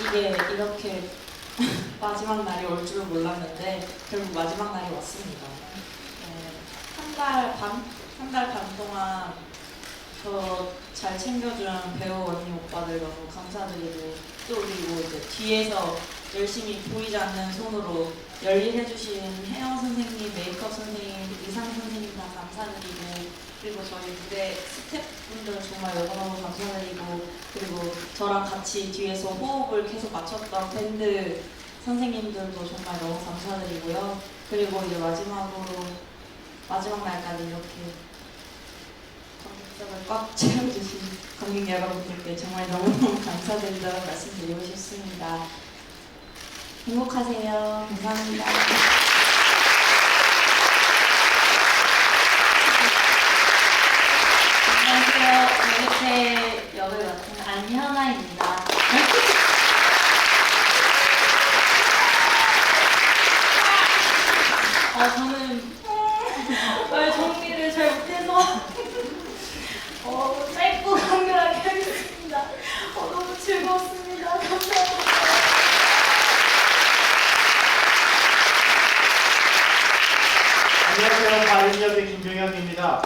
이게 이렇게 마지막 날이 올줄 몰랐는데 결국 마지막 날이 왔습니다. 네, 한달 반? 한 달 반 동안 저 잘 챙겨준 배우 언니 오빠들 너무 감사드리고 또 그리고 이제 뒤에서 열심히 보이지 않는 손으로 열일해주신 혜영 선생님, 메이크업 선생님, 의상 선생님 다 감사드리고 그리고 저희 무대 스태프분들 정말 너무너무 감사드리고 그리고 저랑 같이 뒤에서 호흡을 계속 맞췄던 밴드 선생님들도 정말 너무 감사드리고요. 그리고 이제 마지막으로 마지막 날까지 이렇게 관객석을 꽉 채워주신 관객 여러분들께 정말 너무너무 감사드린다는 말씀드리고 싶습니다. 행복하세요. 감사합니다. 안녕하세요. 역을 맡은 안현아입니다. 어, 저는 말 정리를 잘 못해서 어, 짧고 강렬하게 하겠습니다. 어, 너무 즐거웠습니다. 감사합니다. 안녕하세요. 바른역의 김병현입니다.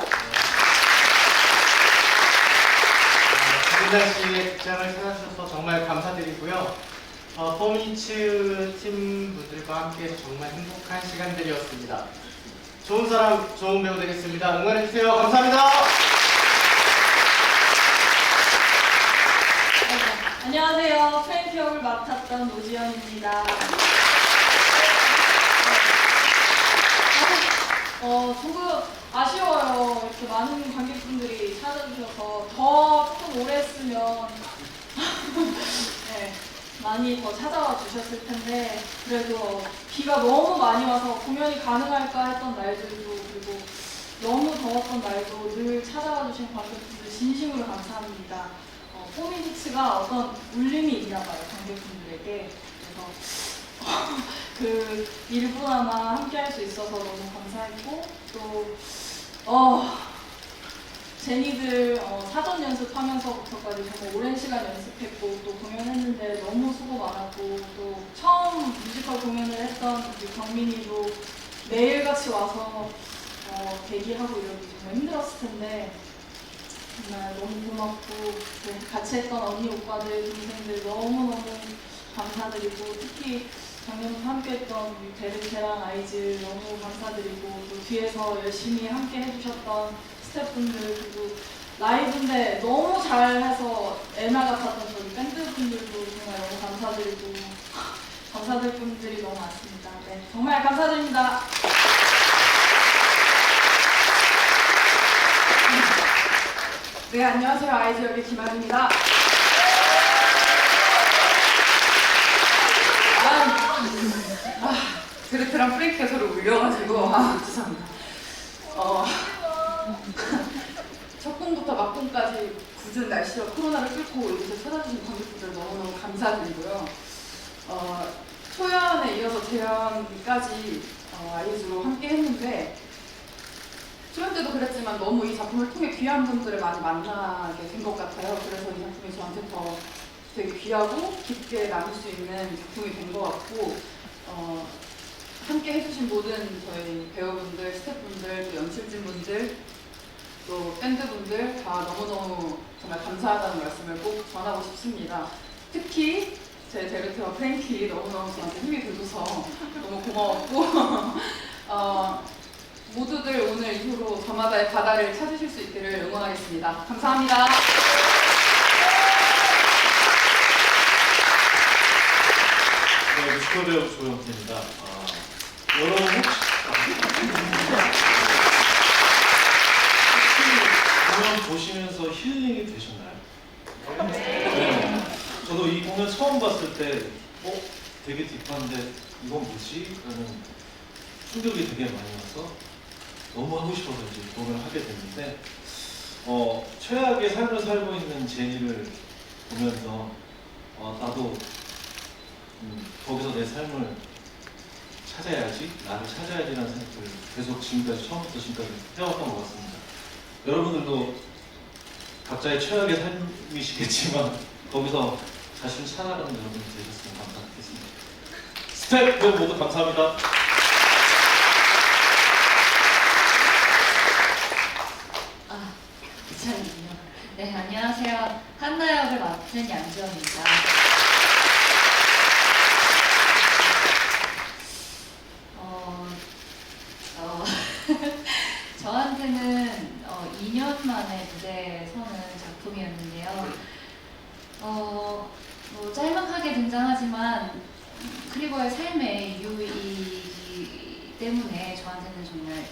김은달 극장을 찾아주셔서 정말 감사드리고요. 어, 포미츠 팀 분들과 함께 정말 행복한 시간들이었습니다. 좋은 사람, 좋은 배우 되겠습니다. 응원해주세요. 감사합니다. 안녕하세요. 프랭키 역을 맡았던 노지연입니다. 어, 조금 아쉬워요. 이렇게 많은 관객분들이 찾아주셔서 더 조금 오래 했으면 네, 많이 더 찾아와 주셨을 텐데 그래도 비가 너무 많이 와서 공연이 가능할까 했던 날들도 그리고 너무 더웠던 날도 늘 찾아와 주신 관객분들 진심으로 감사합니다. 어, 포미닉스가 어떤 울림이 있나 봐요 관객분들에게 그래서 그 일부나마 함께 할 수 있어서 너무 감사했고 또 어, 제니들 어, 사전 연습하면서부터까지 정말 오랜 시간 연습했고 또 공연했는데 너무 수고 많았고 또 처음 뮤지컬 공연을 했던 우리 경민이도 매일같이 와서 어, 대기하고 이러기 정말 힘들었을 텐데 정말 너무 고맙고 네, 같이 했던 언니 오빠들 동생들 너무너무 감사드리고 특히 작년에 함께했던 베르테랑 아이즈 너무 감사드리고 또 뒤에서 열심히 함께 해주셨던 스태프분들 그리고 라이브인데 너무 잘해서 애나 같았던 저희 밴드분들도 정말 너무 감사드리고 감사드릴 분들이 너무 많습니다. 네, 정말 감사드립니다. 네, 안녕하세요. 아이즈 역의 김한입니다. 아, 아, 드레트랑 프랭키가 저를 울려가지고, 아, 죄송합니다. 어, 막공까지 굳은 날씨와 코로나를 뚫고 이곳에 찾아주신 관객분들 너무너무 감사드리고요. 어, 초연에 이어서 재연까지 어, 아이즈로 함께 했는데, 초연 때도 그랬지만 너무 이 작품을 통해 귀한 분들을 많이 만나게 된 것 같아요. 그래서 이 작품이 저한테 더 되게 귀하고 깊게 남을 수 있는 작품이 된 것 같고 어, 함께 해주신 모든 저희 배우분들, 스태프분들, 또 연출진분들, 또 밴드분들 다 너무너무 정말 감사하다는 말씀을 꼭 전하고 싶습니다. 특히 제 데르트와 프랭키 너무너무 저한테 힘이 돼줘서 너무 고마웠고 어, 모두들 오늘 이후로 저마다의 바다를 찾으실 수 있기를 응원하겠습니다. 감사합니다. 네, 배우 조영태입니다. 아, 여러분 혹시 혹시 공연 보시면서 힐링이 되셨나요? 네. 저도 이 공연 처음 봤을 때, 어, 되게 딥한데 이건 뭐지? 라는 충격이 되게 많이 와서 너무 하고 싶어서 이제 이 공연을 하게 됐는데, 어, 최악의 삶을 살고 있는 제니를 보면서 어, 나도 음, 거기서 내 삶을 찾아야지, 나를 찾아야지라는 생각을 계속 지금까지 처음부터 지금까지 해왔던 것 같습니다. 여러분들도 각자의 최악의 삶이시겠지만 거기서 자신 찾아가는 여러분이 되셨으면 감사하겠습니다. 스텝 여러분 모두 감사합니다. 아, 괜찮군요. 네, 안녕하세요. 한나 역을 맡은 양지원입니다. 어, 어, 저한테는 어, 2년 만에 무대에 서는 작품이었는데요. 어, 뭐 짤막하게 등장하지만 음, 크리버의 삶의 유의 때문에 저한테는 정말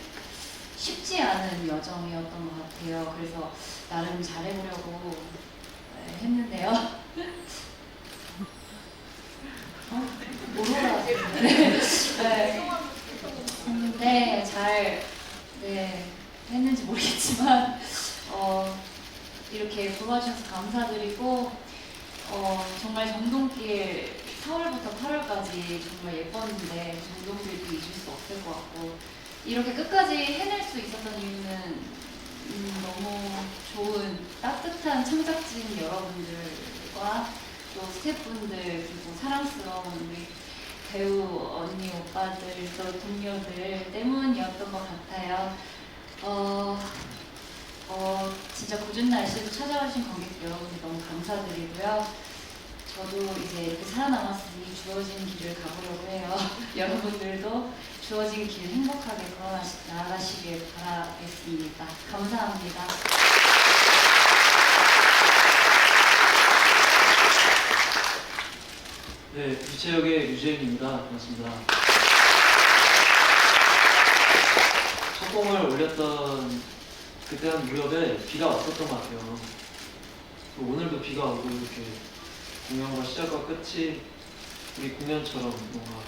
쉽지 않은 여정이었던 것 같아요. 그래서 나름 잘해보려고 네, 했는데요. 어? 오로라. 네. 네. 했는데 잘 네, 했는지 모르겠지만 어, 이렇게 도와주셔서 감사드리고 어, 정말 정동길 4월부터 8월까지 정말 예뻤는데 정동길도 잊을 수 없을 것 같고 이렇게 끝까지 해낼 수 있었던 이유는 음, 너무 좋은 따뜻한 창작진 여러분들과 또 스태프분들 그리고 사랑스러운 우리 배우 언니 오빠들 또 동료들 때문이었던 것 같아요. 어, 어, 진짜 궂은 날씨에도 찾아오신 관객 여러분들 너무 감사드리고요. 저도 이제 이렇게 살아남았으니 주어진 길을 가보려고 해요. 여러분들도 주어진 길 행복하게 걸어 나가시길 바라겠습니다. 감사합니다. 네, 유채역의 유재입니다. 반갑습니다. 첫 공을 올렸던 그때 한 무렵에 비가 왔었던 것 같아요. 또 오늘도 비가 오고 이렇게 공연과 시작과 끝이 우리 공연처럼 뭔가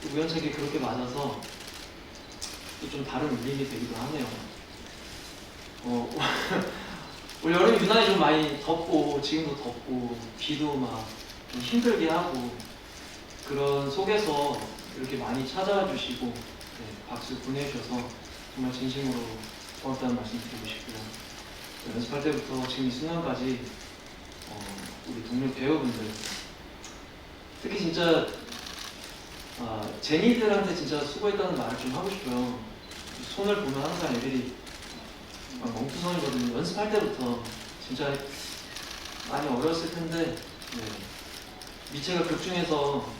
또 우연찮게 그렇게 맞아서 또 좀 다른 울림이 되기도 하네요. 어, 올 여름이 유난히 좀 많이 덥고 지금도 덥고 비도 막좀 힘들게 하고 그런 속에서 이렇게 많이 찾아와 주시고 네, 박수 보내주셔서 정말 진심으로 고맙다는 말씀 드리고 싶고요. 네, 연습할 때부터 지금 이 순간까지 어, 우리 동료 배우분들 특히 진짜 아, 제니들한테 진짜 수고했다는 말을 좀 하고 싶어요. 손을 보면 항상 애들이 막 멍투성이거든요. 연습할 때부터 진짜 많이 어려웠을 텐데 네. 미체가 극 중에서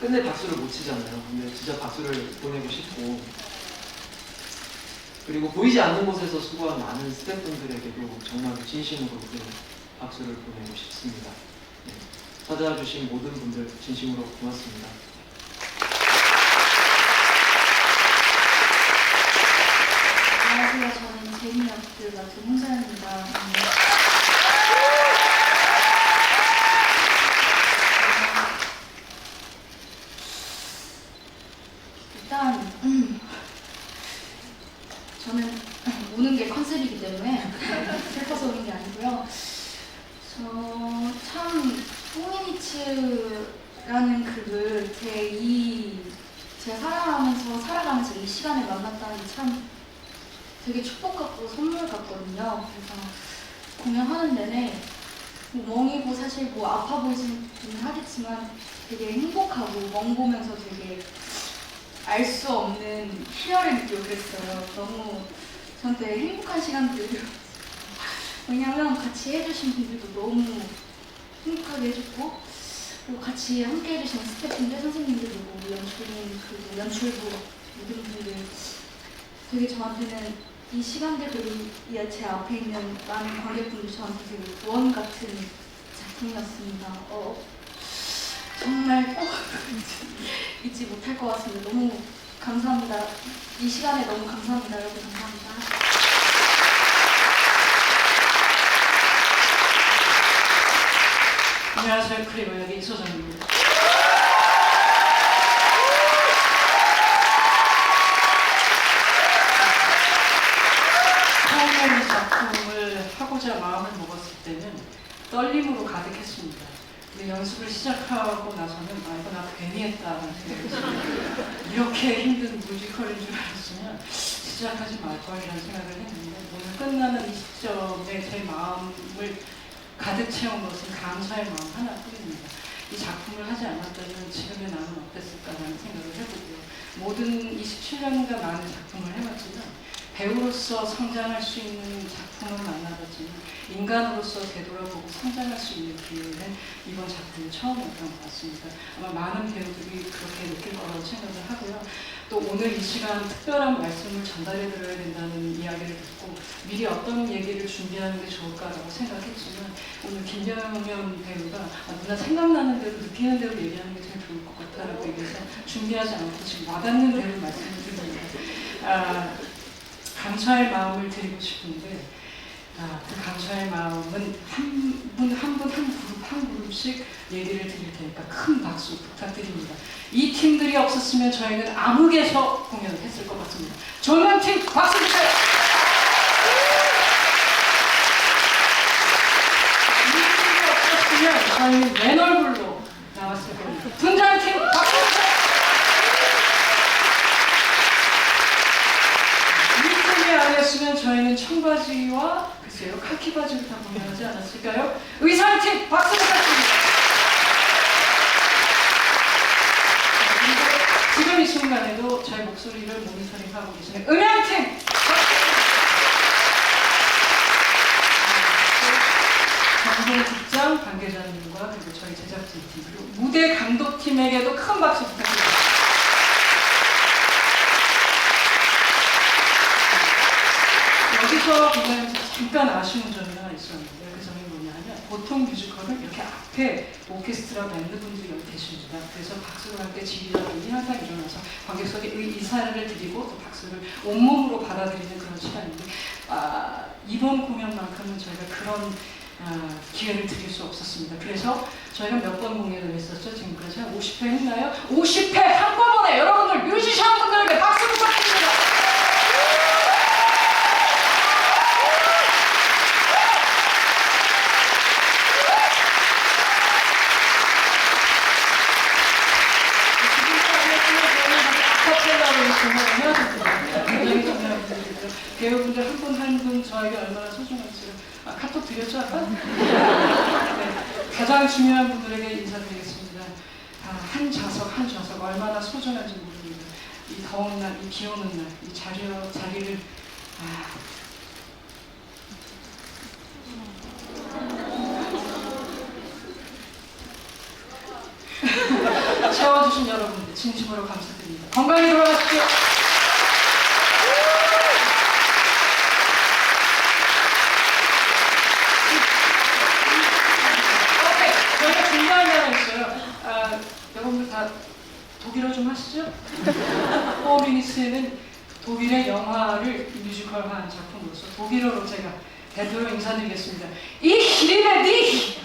끝내 박수를 못 치잖아요. 근데 진짜 박수를 보내고 싶고 그리고 보이지 않는 곳에서 수고한 많은 스태프분들에게도 정말 진심으로 그 박수를 보내고 싶습니다. 네. 찾아와 주신 모든 분들 진심으로 고맙습니다. 안녕하세요. 저는 제니 역을 맡은 홍사연입니다. 음. 일단 음, 저는 우는 게 컨셉이기 때문에 슬퍼서 우는 게 아니고요. 저참 포미니츠라는 극을 제이 제가 살아가면서 살아가면서 이 시간을 만났다는 게 참 되게 축복 같고 선물 같거든요. 그래서 공연하는 내내 뭐 멍이고 사실 뭐 아파 보이지는 하겠지만 되게 행복하고 멍 보면서 되게 알 수 없는 희열을 느끼고 그랬어요. 너무 저한테 행복한 시간들이에요. 왜냐면 같이 해주신 분들도 너무 행복하게 해줬고 그리고 같이 함께 해주신 스태프분들, 선생님들 그리고 연출인 그리고 연출부 모든 분들 되게 저한테는 이 시간들 그리고 이제 앞에 있는 많은 관객분들 저한테 되게 구원 같은 작품이었습니다. 어, 정말 꼭 잊지 못할 것 같습니다. 너무 감사합니다. 이 시간에 너무 감사합니다. 여러분 감사합니다. 안녕하세요. 크리버 여기 이소정입니다. 처음에 이 작품을 하고자 마음을 먹었을 때는 떨림으로 가득했습니다. 근데 연습을 시작하고 나서는 아 이거 나 괜히 했다라는 생각이. 이렇게 힘든 뮤지컬인 줄 알았으면 시작하지 말걸이라는 생각을 했는데 오늘 끝나는 이 시점에 제 마음을 가득 채운 것은 감사의 마음 하나뿐입니다. 이 작품을 하지 않았다면 지금의 나는 어땠을까라는 생각을 해보고요. 모든 27년간 많은 작품을 해왔지만 배우로서 성장할 수 있는 작품은 만나봤지만 인간으로서 되돌아보고 성장할 수 있는 기회는 이번 작품이 처음이었던 것 같습니다. 아마 많은 배우들이 그렇게 느낄 거라고 생각을 하고요. 또 오늘 이 시간 특별한 말씀을 전달해 드려야 된다는 이야기를 듣고 미리 어떤 얘기를 준비하는 게 좋을까라고 생각했지만 오늘 김정현 배우가 아, 누나 생각나는 대로 느끼는 대로 얘기하는 게 제일 좋을 것 같다라고 얘기해서 준비하지 않고 지금 와닿는 대로 말씀을 드립니다. 아, 감사의 마음을 드리고 싶은데 아, 그 감사의 마음은 한 분 한 분 한 그룹 한 그룹씩 얘기를 드릴 테니까 큰 박수 부탁드립니다. 이 팀들이 없었으면 저희는 암흑에서 공연을 했을 것 같습니다. 조명팀 박수 주세요. 이 팀이 없었으면 저희는 맨얼굴로 나왔을 겁니다. 분장팀 박수 주세요. 아니었으면 저희는 청바지와 글쎄요 카키 바지를 다 공연하지 않았을까요? 의상팀 박수 부탁드립니다. 지금 이 순간에도 저희 목소리를 모니터링하고 계시는 음향팀 방송 직장 관계자님과 그리고 저희 제작진 팀 그리고 무대 감독팀에게도 큰 박수 부탁드립니다. 여기서 그냥 잠깐 아쉬운 점이 하나 있었는데 그 점이 뭐냐면 보통 뮤지컬은 이렇게 앞에 오케스트라 밴드 분들이 여기 계십니다. 그래서 박수를 할 때 지휘자분이 항상 일어나서 관객석에 의 인사를 드리고 또 박수를 온몸으로 받아들이는 그런 시간인데 아, 이번 공연만큼은 저희가 그런 아, 기회를 드릴 수 없었습니다. 그래서 저희가 몇 번 공연을 했었죠? 지금까지 한 50회 했나요? 50회 한꺼번에 여러분들 뮤지션 분들에게 박수 부탁드립니다. 배우분들 한 분 한 분 저에게 얼마나 소중한지 아, 카톡 드렸죠 아까? 네, 가장 중요한 분들에게 인사드리겠습니다. 아, 한 좌석 한 좌석 얼마나 소중한지 모릅니다. 이 더운 날, 이 비 오는 날, 이 자리, 자리를 아, 채워주신 여러분들 진심으로 감사드립니다. 건강히 돌아가십시오. 오케이, 저희가 중간에 하나 있어요. 아, 여러분들 다 하시죠? 포미니스는 독일의 영화를 뮤지컬한 작품으로서 독일어로 제가 대표로 인사드리겠습니다. Liebe dich!